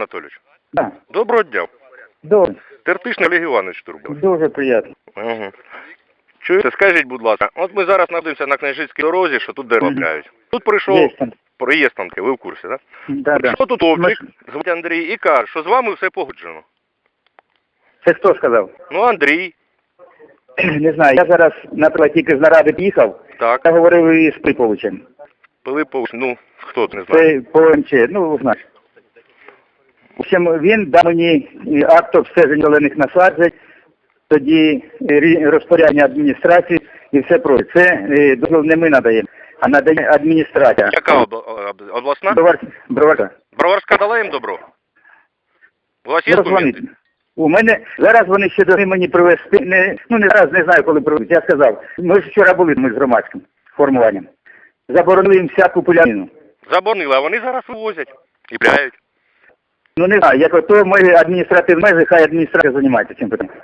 Анатолійович. Да. Доброго дня. Добре. Тертишний Олег Іванович Турбов. Дуже приємно. Угу. Чуєте, скажіть, будь ласка, от ми зараз знаходимося на Княжицькій дорозі, що тут дерева пляють. Тут прийшов Є там. проїзд там, ви в курсі, так? Да, да. Що тут облік, звуть Андрій, і каже, що з вами все погоджено. Це хто сказав? Ну, Андрій, Не знаю. Я зараз, наприклад, тільки з наради приїхав, так, я говорив із Приповичем. Пилипович, ну, хто не знає. Це по МЧ, ну, знаєш. Він дав мені е, акт обстеження зелених насаджень, тоді е, розпорядення адміністрації і все про це е, дозвіл не ми надаємо, а надає адміністрація. Яка об, обласна? Бровар, Броварка. Броварська дала їм добро? У вас є документи? У мене зараз вони ще повинні мені привезти. Не, ну не зараз не знаю, коли привезуть. Я сказав, ми ж вчора були ми з громадським формуванням. Заборонили їм всяку пулянину. Заборонили, а вони зараз вивозять і пляють. Ну не знаю, як то ми адміністративні межі, хай адміністрація займається цим питанням.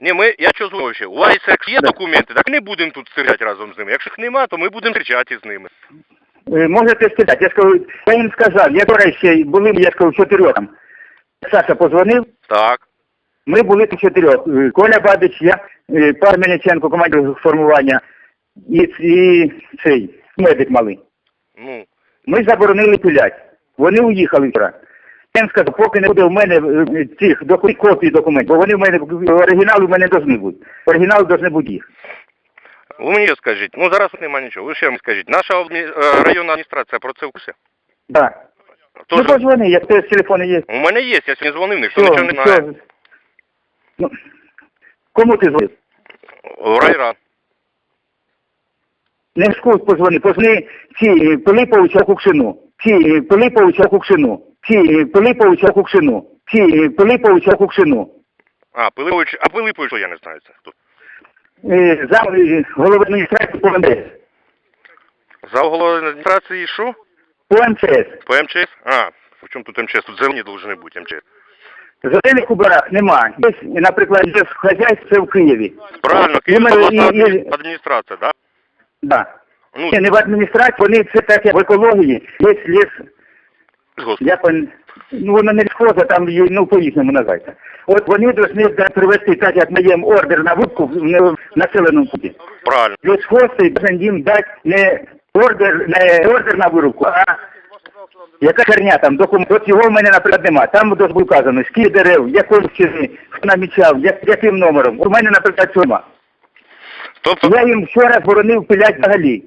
Ні, ми, я що знову ще, у вас якщо є документи, так не будемо тут стріляти разом з ними. Якщо їх нема, то ми будемо кричати з ними. Е, Можете сказати, я скажу, я їм сказав, я вчора ще були, я скажу, чотирьох там. Саша позвонив, Так. ми були тут чотирьох. Е, Коля Бадич, я, е, пан Мельниченко, командир формування, і, і цей медик малий. Ну, Ми заборонили пилять. Вони уїхали вчора. Він сказав, поки не буде в мене е, цих доку- копій документів, бо вони в мене оригінали в мене повинні бути. Оригінал повинні бути їх. ви мені скажіть, ну зараз нема нічого, ви ще мені скажіть, наша е, районна адміністрація про це в курсі? Ну Тож, позвони, як тебе з телефону є. у мене є, я сьогодні дзвонив, ніхто нічого не знає. Ну, кому ти дзвонив? В райрад. Не скусь позвони, позвони ці е, Пилиповича Кукшину. Ці е, Пилиповича Кукшину. Ці е, Пилиповича Кукшину. Е, Пилиповича Кукшину. А, Пилипович, а Пилипович, я не знаю це. Хто? Е, Зам е, голови адміністрації по МЧС. За головою адміністрації що? По МЧС. По МЧС? А, в чому тут МЧС? Тут зелені должны бути МЧС. Зелених у барах нема. Є, наприклад, є хазяйство це в Києві. Правильно, Київ Номер обласна і- адмі- і- адміністрація, да? Да. Ну, Ні, не в адміністрації, вони це так як в екології. Є ліс, господи. як він, ну воно не схоже, там є, ну по-їхньому називається. От вони повинні привезти так, як ми даємо ордер на вудку в населеному пункті. Правильно. Лісхози повинні їм дати не ордер, не ордер на вирубку, а яка херня там, документ. От його в мене, наприклад, нема. Там буде вказано, скільки дерев, якої ціни, хто намічав, як, яким номером. У мене, наприклад, цього нема. Тобто, Я їм вчора заборонив пилять взагалі.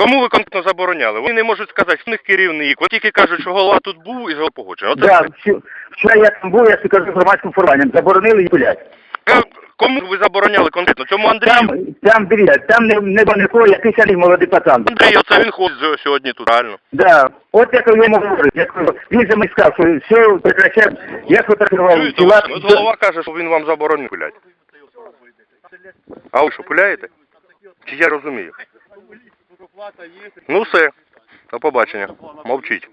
Кому ви конкретно забороняли? Вони не можуть сказати, хто в них керівник. От тільки кажуть, що голова тут був і його погоджено. От Да, вч- вчора я там був, я скажу громадським формуванням, заборонили і пилять. Ка- Кому ви забороняли конкретно? Цьому Андрію? Там, там, дивіться, там не, не Банико, якийсь один молодий пацан. Андрій, оце він ходить з- сьогодні тут, правильно. Да. От як я йому говорю, як він же мені сказав, що все прекращаємо, я фотографував Чуєте, тіла. От голова каже, що він вам заборонив пиляти. А ви що, пиляєте? Чи я розумію? Ну все, до побачення. Мовчіть.